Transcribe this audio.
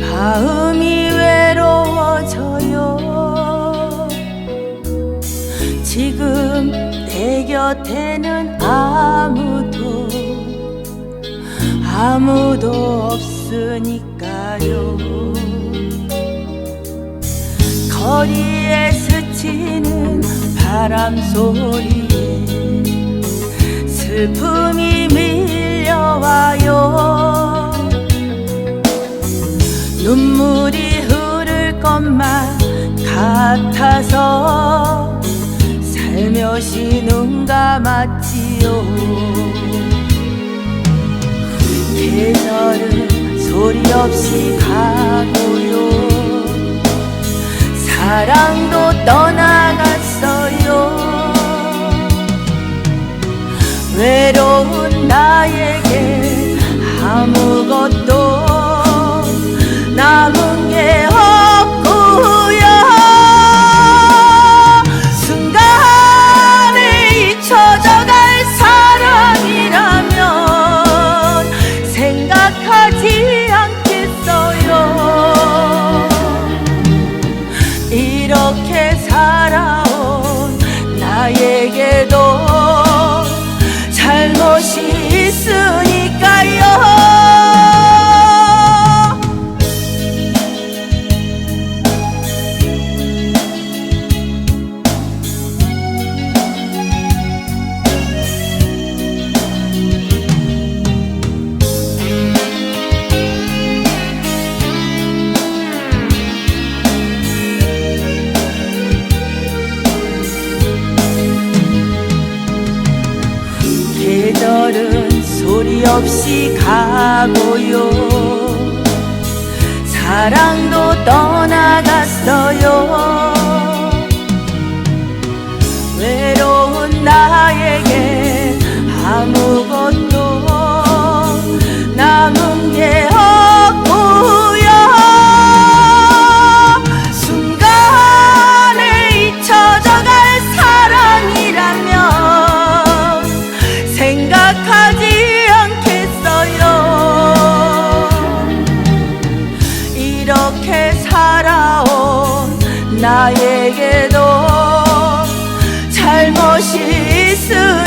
마음이 외로워져요. 지금 내 곁에는 아무도 아무도 없으니까요. 거리에 스치는 바람 소리에 슬픔이 밀려와요. 감았지요. 계절은 소리 없이 가고요. 사랑도 떠나갔어요. 외로운 나에게 아무것도 계절은 소리 없이 가고요. 사랑도 떠나갔어요 나에게도 잘못이 있으니